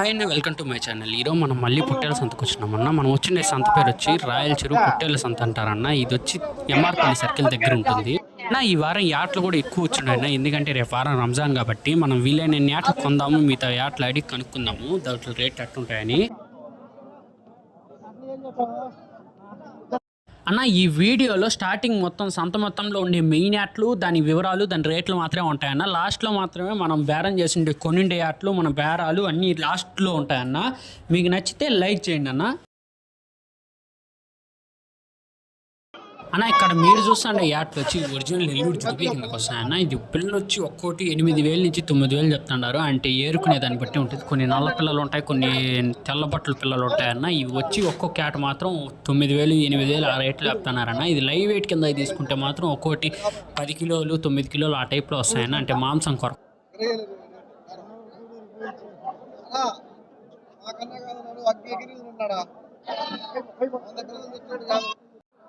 Hi అండి welcome to my channel. ఈరోజు మనం మళ్ళీ పుట్టేల సంతకు వచ్చినామన్న మనం వచ్చిన సంత పేరు వచ్చి రాయల చెరువు పుట్టేల సంత అంటారన్న. ఇది వచ్చి ఎంఆర్పల్లి సర్కిల్ దగ్గర ఉంటుంది. నా ఈ వారం యాట్లు కూడా ఎక్కువ వచ్చినాయన్న ఎందుకంటే రేపు వారం రంజాన్ కాబట్టి మనం వీలైన యాట్లు కొందాము మిగతా యాట్లు అడిగి కనుక్కుందాము. దాంట్లో రేట్ ఎట్టుంటాయని అన్న ఈ వీడియోలో స్టార్టింగ్ మొత్తం సంత మొత్తంలో ఉండే మెయిన్ యాట్లు దాని వివరాలు దాని రేట్లు మాత్రమే ఉంటాయన్న లాస్ట్లో మాత్రమే మనం బేరం చేసిండే కొన్నిండే యాట్లు మన బేరాలు అన్నీ లాస్ట్లో ఉంటాయన్న మీకు నచ్చితే లైక్ చేయండి అన్న. అన్న ఇక్కడ మీరు చూస్తుండే యాట్లు వచ్చి ఒరిజినల్ నెల్లూరు జుడిపి కిందకి వస్తాయన్న ఇది పిల్లలు వచ్చి ఒక్కోటి ఎనిమిది వేల నుంచి తొమ్మిది వేలు చెప్తున్నారు. అంటే ఏరుకునే దాన్ని బట్టి ఉంటుంది. కొన్ని నల్ల పిల్లలు ఉంటాయి కొన్ని తెల్ల బట్టల పిల్లలు ఉంటాయన్న ఇవి వచ్చి ఒక్కో క్యాట్ మాత్రం తొమ్మిది వేలు ఎనిమిది వేలు ఆ రేట్లు చెప్తున్నారన్న ఇది లైవ్ వెయిట్ కింద తీసుకుంటే మాత్రం ఒక్కోటి పది కిలోలు తొమ్మిది కిలోలు ఆ టైప్లో వస్తాయన్న అంటే మాంసం కొరకు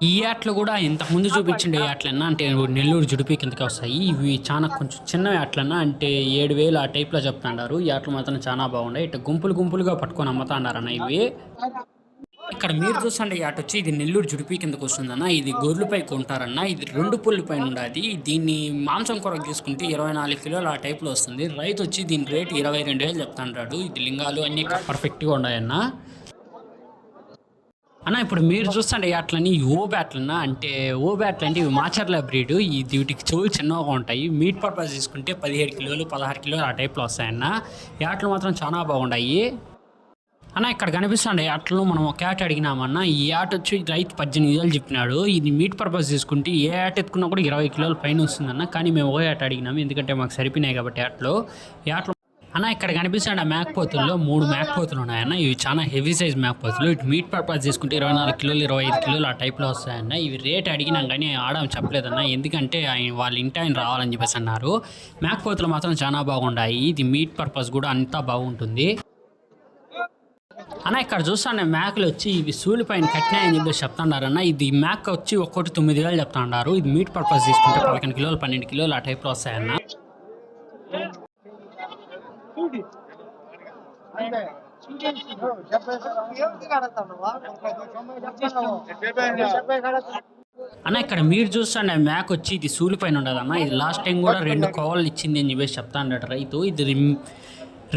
ఈ యాట్లు కూడా ఇంతకు ముందు చూపించిండే యాట్లన్నా అంటే నెల్లూరు జుడిపి కిందకి వస్తాయి. ఇవి చాలా కొంచెం చిన్న యాట్లన్నా అంటే ఏడు వేలు ఆ టైప్లో చెప్తున్నారు ఈ యాట్లు మాత్రం చాలా బాగున్నాయి. ఇటు గుంపులు గుంపులుగా పట్టుకొని అమ్ముతాండారన్న ఇవి. ఇక్కడ మీరు చూసండి యాట్ వచ్చి ఇది నెల్లూరు జుడిపి కిందకు వస్తుందన్న ఇది గొర్రెలపై కొంటారన్న ఇది రెండు పుల్లు పైన ఉండదు. దీన్ని మాంసం కొరకు తీసుకుంటే ఇరవై నాలుగు కిలోలు ఆ టైప్లో వస్తుంది. రైతు వచ్చి దీని రేట్ ఇరవై రెండు వేలు చెప్తాంటాడు ఇది లింగాలు అన్నీ పర్ఫెక్ట్గా ఉన్నాయన్న. అన్న ఇప్పుడు మీరు చూస్తుంటే అట్లని ఓ బ్యాట్లన్నా అంటే ఓ బ్యాట్లు అంటే ఇవి మాచర్ల బ్రీడ్ ఈ వీటికి చెవులు చిన్నగా ఉంటాయి. మీట్ పర్పస్ తీసుకుంటే పదిహేడు కిలోలు పదహారు కిలోలు ఆ టైప్లో వస్తాయన్న. యాట్లు మాత్రం చాలా బాగుంటాయి అన్న ఇక్కడ కనిపిస్తుండే యాట్లు మనం ఒక యాట్ అడిగినామన్నా. ఈ యాట్ వచ్చి రైతు పద్దెనిమిది వేలు చెప్పినాడు. ఇది మీట్ పర్పస్ తీసుకుంటే ఏ యాట్ ఎత్తుకున్నా కూడా ఇరవై కిలోల పైన వస్తుందన్న. కానీ మేము ఓ యాట్ అడిగినాము ఎందుకంటే మాకు సరిపోయినాయి కాబట్టి యాట్లు యాట్లు అన్న ఇక్కడ కనిపిస్తున్న మేకపోతుల్లో మూడు మేకపోతులు ఉన్నాయన్న. ఇవి చాలా హెవీ సైజ్ మేకపోతులు ఇటు మీట్ పర్పస్ తీసుకుంటే ఇరవై నాలుగు కిలోలు ఇరవై ఐదు కిలోలు ఆ టైప్లో వస్తాయన్న. ఇవి రేట్ అడిగినాం కానీ ఆడడం చెప్పలేదన్న. ఎందుకంటే ఆయన వాళ్ళ ఇంటి ఆయన రావాలని చెప్పేసి అన్నారు. మేకపోతులు మాత్రం చాలా బాగుండాయి. ఇది మీట్ పర్పస్ కూడా అంతా బాగుంటుంది. అన్న ఇక్కడ చూస్తాను మేకలు వచ్చి ఇవి సూలి పైన కట్టినాయని చెప్పేసి చెప్తున్నారు ఇది మేక వచ్చి ఒక్కొక్కటి తొమ్మిది వేలు చెప్తున్నారు ఇది మీట్ పర్పస్ తీసుకుంటే పదకొండు కిలోలు పన్నెండు కిలోలు ఆ టైప్లో వస్తాయన్న. అన్న ఇక్కడ మీరు చూస్తాండి మ్యాక్ వచ్చి ఇది సూలి పైన ఉండదు అన్న ఇది లాస్ట్ టైం కూడా రెండు కోవాలు ఇచ్చింది అని చెప్పేసి చెప్తాడు రైతు. ఇది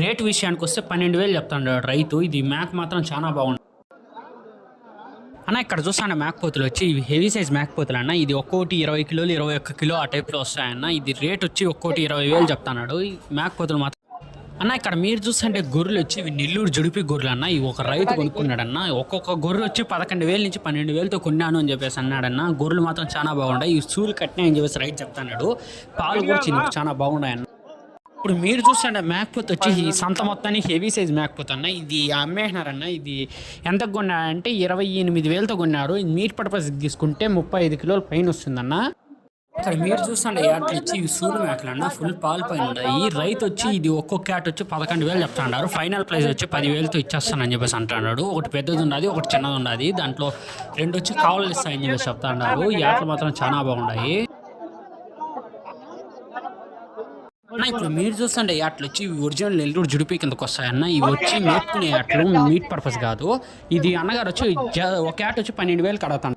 రేట్ విషయానికి వస్తే పన్నెండు వేలు చెప్తాడు రైతు. ఇది మ్యాక్ మాత్రం చాలా బాగుంది. అన్న ఇక్కడ చూస్తాను మేకపోతులు వచ్చి ఇవి హెవీ సైజ్ మేకపోతులు అన్న. ఇది ఒక్కోటి ఇరవై కిలోలు ఇరవై ఒక్క కిలో ఆ టైప్లో వస్తాయన్న. ఇది రేట్ వచ్చి ఒక్కోటి ఇరవై వేలు చెప్తున్నాడు. మ్యాక్ మేకపోతులు మాత్రం అన్న ఇక్కడ మీరు చూస్తుంటే గొర్రెలు వచ్చి ఇవి నెల్లూరు జుడిపి గొర్రెలు అన్న. ఇవి ఒక రైతు కొనుక్కున్నాడన్న. ఒక్కొక్క గొర్రె వచ్చి పదకొండు వేల నుంచి పన్నెండు వేలతో కొన్నాను అని చెప్పేసి అన్నాడన్న. గొర్రెలు మాత్రం చాలా బాగున్నాయి. ఈ సూలు కట్టినాయని చెప్పేసి రైతు చెప్తున్నాడు. పాలు కూడా చిన్న చాలా బాగున్నాయి అన్న ఇప్పుడు మీరు చూస్తుంటే మేకపోతే వచ్చి ఈ సంత మొత్తానికి హెవీ సైజ్ మేకపోతే అన్న. ఇది అమ్మేసినారన్న. ఇది ఎంత కొన్నారంటే ఇరవై ఎనిమిది వేలతో కొన్నారు మీట్ పర్పస్ తీసుకుంటే ముప్పై ఐదు కిలోల పైన వస్తుందన్న. ఇక్కడ మీరు చూస్తుండే యాట్లు వచ్చి ఇవి సూలు ఫుల్ పాలు పైన ఈ రైతు వచ్చి ఇది ఒక్కొక్క యాట్ వచ్చి పదకొండు వేలు చెప్తాడు ఫైనల్ ప్రైస్ వచ్చి పదివేలతో ఇచ్చేస్తానని చెప్పేసి అంటున్నాడు ఒకటి పెద్దది ఉన్నది ఒకటి చిన్నది ఉన్నది దాంట్లో రెండు వచ్చి కావాలి ఇస్తాయని చెప్పేసి చెప్తాడు ఈ యాట్లు మాత్రం చాలా బాగున్నాయి అన్న ఇప్పుడు మీరు చూస్తుండే యాట్లు వచ్చి ఒరిజినల్ నెల్లూరు జుడిపి కిందకు వస్తాయన్న ఇవి వచ్చి మేపుకునే యాట్లు మీట్ పర్పస్ కాదు. ఇది అన్నగారు వచ్చి జ- ఒక యాట్ వచ్చి పన్నెండు వేలు కడతాను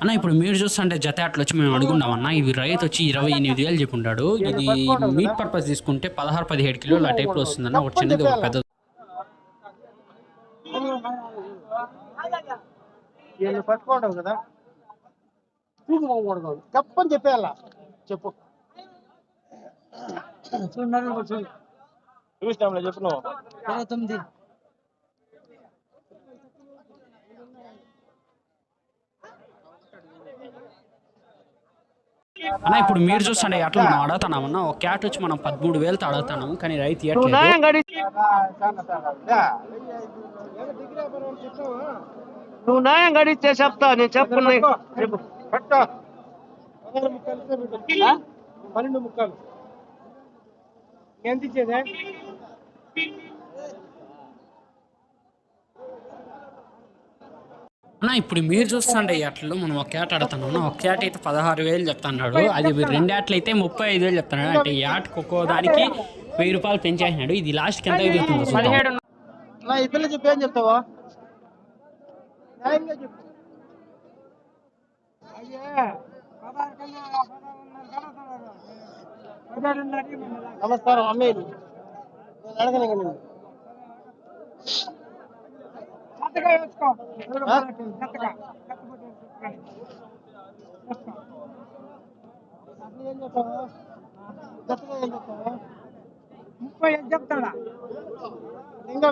అన్న ఇప్పుడు మీరు చూస్తుంటే జత యాట్లు వచ్చి మేము అడుగున్నాం అన్న ఇవి రైతు వచ్చి ఇరవై ఎనిమిది వేలు చెప్పుంటాడు. ఇది మీట్ పర్పస్ తీసుకుంటే పదహారు పదిహేడు కిలోలు ఆ టైప్లో వస్తుందన్న ఒకటి చిన్నది ఒక పెద్దది. వీళ్ళు పట్టుకోవడం కదా. చూసుకోకూడదు చెప్పని చెప్పేయాల? చెప్పు. చూసినాంలే చెప్పు నువ్వు. ఇరవై తొమ్మిది. అన్న ఇప్పుడు మీరు చూస్తుండే అట్లా మనం అడుగుతున్నామన్నా ఒక క్యాట్ వచ్చి మనం పదమూడు వేలతో అడుగుతున్నాము కానీ రైతు నువ్వు ఇవ్వట్లేదు న్యాయం గడి నువ్వు న్యాయం గడిస్తే చెప్తా నేను చెప్పున్నా చెప్పు? పన్నెండు ముక్కలు. ఎంత ఇచ్చేదే? అన్న ఇప్పుడు మీరు చూస్తుండే అట్లు మనం ఒక క్యాట్ అడుగుతున్నాం ఒక క్యాట్ అయితే పదహారు వేలు చెప్తున్నాడు. అది రెండు యాట్లు అయితే ముప్పై ఐదు వేలు చెప్తున్నాడు. అంటే ఈ యాట్కి ఒక్కో దానికి వెయ్యి రూపాయలు పెంచేసినాడు. ఇది లాస్ట్కి ఎంత అవుతుందో చెప్పి చెప్తావా? నమస్కారం అమ్మాయి అడగను గట్టిగా ఏం చెప్తావా ముప్పై చెప్తాడా? ఇంకా?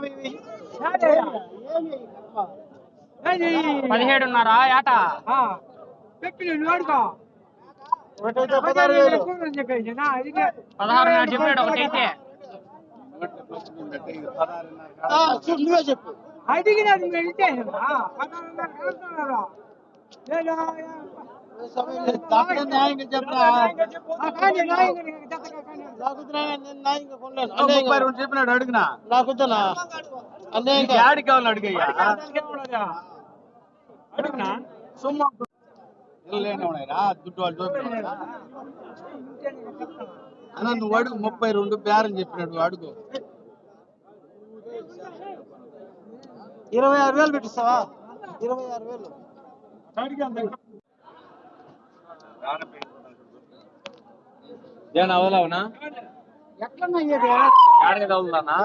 పదిహేడున్నర వాడుకో ఒకటైతే పదహారు చెప్పాడు ఒకటైతే. ఆ, చూడు నువ్వే చెప్పు. అడిగినది వెళ్తే ముప్పై రెండు చెప్పినాడు అడిగినా నాకు అన్యాయంగా కావాలి అడిగయ్యా అడుగునా సుమ్మా దుడ్డు వాళ్ళు చూపినా అన్న నువ్వు అడుగు ముప్పై రెండు బేరం చెప్పినాడు అడుగు. ఇరవై ఆరు వేలు పెట్టిస్తావా? ఇరవై ఆరు వేలు. ఏనా అవలావునా ఎట్లన్నా అయ్యేది ఏడకి తగులుతానా?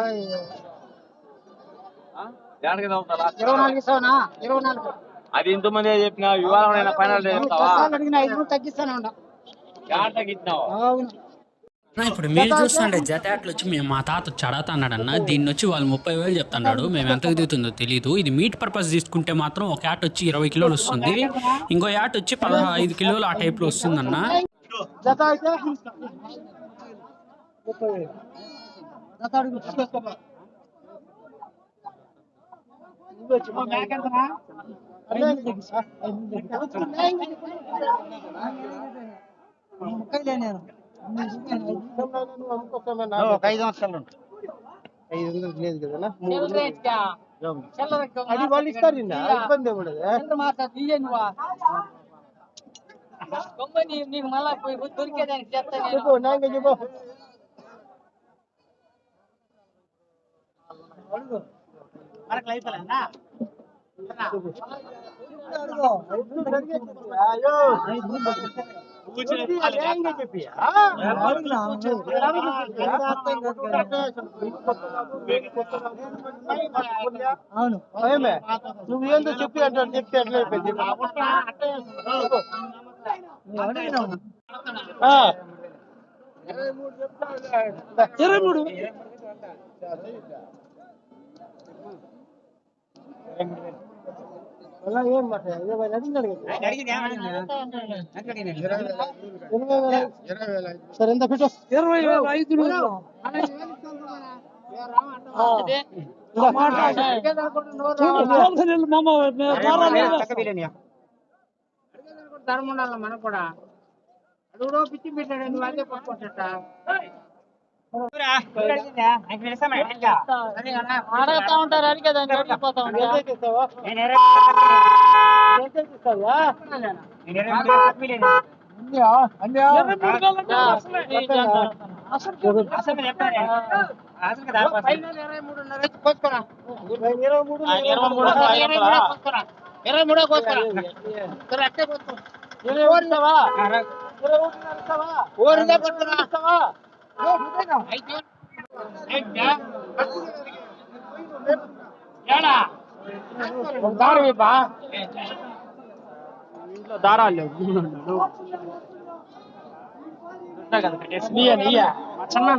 ఏడకి తగులుతా ఇరవై నాలుగు ఇస్తావనా? ఇరవై నాలుగు. అది ఇంతమంది చెప్పినా వివాహం ఫైనల్ తగ్గిస్తానే అవును. ఇప్పుడు మీరు చూస్తుండే జటాట్లు వచ్చి మేము మా తాత అన్న దీన్ని వచ్చి వాళ్ళు ముప్పై వేలు చెప్తున్నాడు. మేము ఎంత దిగుతుందో తెలియదు ఇది మీట్ పర్పస్ తీసుకుంటే మాత్రం ఒక యాట్ వచ్చి ఇరవై కిలోలు వస్తుంది. ఇంకో యాట్ వచ్చి పదహైదు కిలోలు ఆ టైప్లో వస్తుందన్న. జత అయితే ముప్పై వేలు జత అడుగు తీసుకోపా. నువ్వే చెప్పు. అన్యాయంగా తగ్గిస్తా. న్యాయంగా చెప్పు. నువ్వు అమ్ముకోస్తామా నాకు? ఐదు వందలు లేదు కదా మూడు వందలు. అది వాళ్ళు ఇస్తారు నిన్న ఇబ్బంది ఏమి ఉండదు చెప్పు న్యాయంగా చెప్పు అయ్యో న్యాయంగా చెప్పి అవును ఏమే నువ్వు ఏందో చెప్పి అంటే చెప్తే ఎట్లా అయిపోయింది ఆ. ఇరవై మూడు అలా ఏం మాట ఇరవై అడిగినాడు కదా ఇరవై వేల సరే ఎంత పెట్టు ఇరవై వేల ఐదు అడగతా ఉంటారు అడిగే దాన్ని వెళ్ళిపోతా ఇరవై మూడో కోసుకురా. అట్టే కోసుకో. ఊరిదే పట్టుకురా దారం ఇవ్వా ఇంట్లో దారాలు లేవు మా చిన్న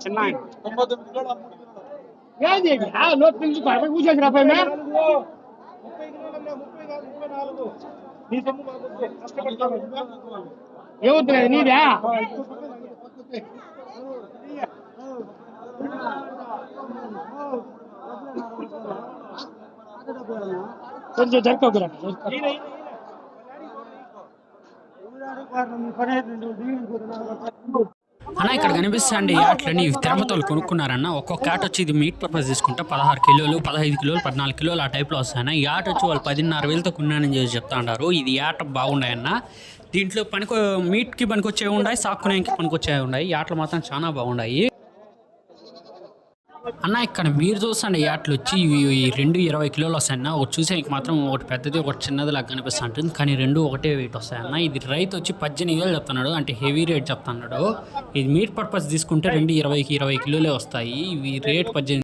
చిన్న ఏది నోట్ నుంచి కూర్చోసి రాపోయి ముప్పై కిలోలు ముప్పై కాదు నీదా? కొంచెం జరుపుకోకురా. అన్న ఇక్కడ కనిపిస్తాండి యాట్లని తిరుమతలు కొనుక్కున్నారన్న. ఒక్కొక్క ఆట వచ్చి ఇది మీట్ పర్పస్ తీసుకుంటే పదహారు కిలోలు పదహైదు కిలోలు పద్నాలుగు కిలోలు ఆ టైప్లో వస్తాయన్న. ఈ ఆట వచ్చి వాళ్ళు పదిన్నర వేలతో కొన్నానని చెప్పి చెప్తా ఉంటారు ఇది ఆట బాగున్నాయన్న. దీంట్లో పనికి మీట్కి పనికొచ్చేవి ఉన్నాయి సాక్కునేకి పనికొచ్చేవి ఉన్నాయి ఈ యాట్లు మాత్రం చాలా బాగున్నాయి అన్న ఇక్కడ మీరు చూసండి యాట్లు వచ్చి ఇవి ఈ రెండు ఇరవై కిలోలు వస్తాయన్న. ఒకటి చూసేకి మాత్రం ఒకటి పెద్దది ఒకటి చిన్నది లాగా కనిపిస్తూ ఉంటుంది కానీ రెండు ఒకటే వెయిట్ వస్తాయన్న. ఇది రైతు వచ్చి పద్దెనిమిది వేలు చెప్తున్నాడు. అంటే హెవీ రేట్ చెప్తున్నాడు. ఇది మీట్ పర్పస్ తీసుకుంటే రెండు ఇరవైకి ఇరవై కిలోలే వస్తాయి. ఇవి రేట్ పద్దెనిమిది